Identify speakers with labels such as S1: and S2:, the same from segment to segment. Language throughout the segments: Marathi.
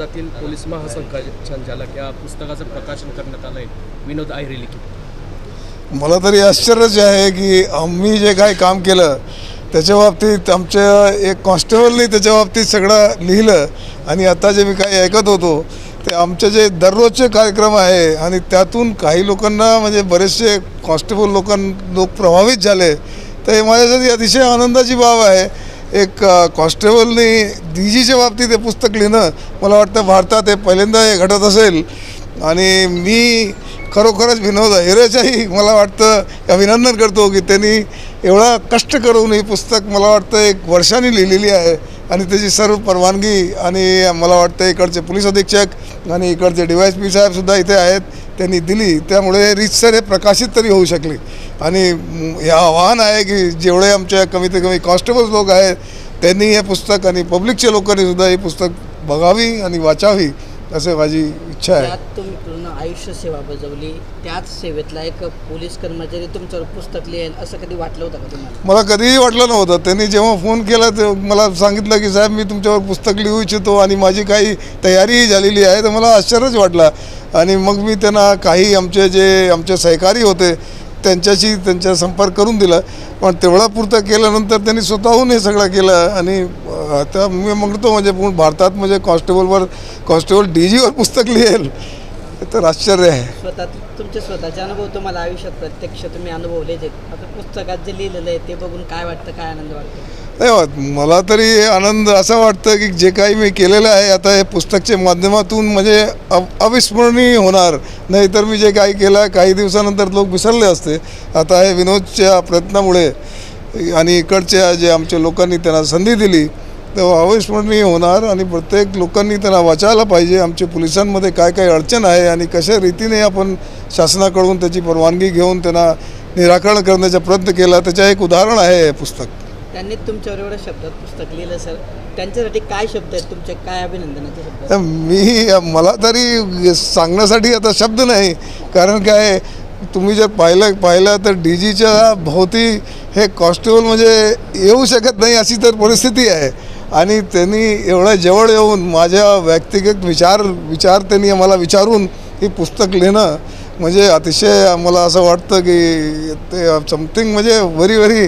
S1: पोलीस महासंचालक या पुस्तकाचं प्रकाशन करण्यात आलं आहे. विनोद आहिरे लिखित.
S2: मला तरी आश्चर्यच आहे की आम्ही जे काही काम केलं त्याच्या बाबतीत आमच्या एक कॉन्स्टेबलने त्याच्या बाबतीत सगळं लिहिलं आणि आता जे मी काही ऐकत होतो ते आमचे जे दररोजचे कार्यक्रम आहे आणि त्यातून काही लोकांना म्हणजे बरेचसे कॉन्स्टेबल लोकां लोक प्रभावित झाले तर हे माझ्यासाठी अतिशय आनंदाची बाब आहे. एक अ, कॉन्स्टेबलने बाबतीत हे पुस्तक लिहिणं मला वाटतं भारतात हे पहिल्यांदा हे घडत असेल. आणि मी खरोखरच विनोद हिरेच्याही मला वाटतं अभिनंदन करतो की त्यांनी एवढा कष्ट करून हे पुस्तक मला वाटतं एक वर्षाने लिहिलेली आहे. आणि त्याची सर्व परवानगी आणि मला वाटतं इकडचे पोलीस अधीक्षक आणि इकडचे डी वाय पी साहेबसुद्धा इथे आहेत त्यांनी दिली. त्यामुळे रीतसर हे प्रकाशित तरी होऊ शकले. आणि हे आव्हान आहे की जेवढे आमच्या कमीत कमी कॉन्स्टेबल्स लोक आहेत त्यांनी हे पुस्तक आणि पब्लिकच्या लोकांनीसुद्धा हे पुस्तक बघावी आणि वाचावी. असं माझी इच्छा आहे.
S3: त्यात तुम्ही पूर्ण आयुष्य सेवा बजावली. त्याच सेवेतला एक पोलीस कर्मचारी तुमच्यावर पुस्तक लिहेल असं कधी वाटलं होतं का तुम्हाला?
S2: मला कधीही वाटलं नव्हतं. त्यांनी जेव्हा फोन केला ते मला सांगितलं की साहेब मी तुमच्यावर पुस्तक लिहू इच्छितो आणि माझी काही तयारीही झालेली आहे. तर मला आश्चर्यच वाटलं. आणि मग मी त्यांना काही आमचे जे आमचे सहकारी होते त्यांच्याशी त्यांचा संपर्क करून दिला. पण तेवढा पुरतं केल्यानंतर त्यांनी स्वतःहून हे सगळं केलं आणि आता मी म्हणतो म्हणजे पूर्ण भारतात म्हणजे कॉन्स्टेबलवर कॉन्स्टेबल डी जीवर पुस्तक लिहेल हे तर आश्चर्य आहे.
S3: स्वतः तुमचे स्वतःचे अनुभव तुम्हाला आयुष्यात प्रत्यक्ष तुम्ही अनुभवलेच आहेत आता पुस्तकात जे लिहिलेलं आहे ते बघून काय वाटतं काय आनंद वाटतो?
S2: नाही वा- मला तरी आनंद असा वाटतं की जे काही मी केलेलं आहे आता हे पुस्तकच्या माध्यमातून म्हणजे अव अविस्मरणीय होणार. नाहीतर मी जे काही केलं आहे काही दिवसानंतर लोक विसरले असते. आता हे विनोदच्या प्रयत्नामुळे आणि इकडच्या जे आमच्या लोकांनी त्यांना संधी दिली तेव्हा अविस्मरणीय होणार आणि प्रत्येक लोकांनी त्यांना वाचायला पाहिजे. आमच्या पोलिसांमध्ये काय काय अडचण आहे आणि कशा रीतीने आपण शासनाकडून त्याची परवानगी घेऊन त्यांना निराकरण करण्याचा प्रयत्न केला त्याचं एक उदाहरण आहे हे पुस्तक.
S3: त्यांनी तुमच्यावर एवढ्या शब्दात पुस्तक लिहिलं सर. त्यांच्यासाठी काय शब्द आहेत तुमचे काय अभिनंदनाचे शब्द
S2: तर मी मला तरी सांगण्यासाठी आता शब्द नाही. कारण काय तुम्ही जर पाहिलं पाहिलं तर डी जीच्या भोवती हे कॉन्स्टेबल म्हणजे येऊ शकत नाही अशी तर परिस्थिती आहे. आणि त्यांनी एवढ्या जवळ येऊन माझ्या व्यक्तिगत विचार विचार त्यांनी मला विचारून हे पुस्तक लिहिणं म्हणजे अतिशय मला असं वाटतं की ते समथिंग म्हणजे व्हेरी व्हेरी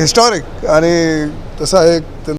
S2: हिस्टॉरिक आणि तसा एक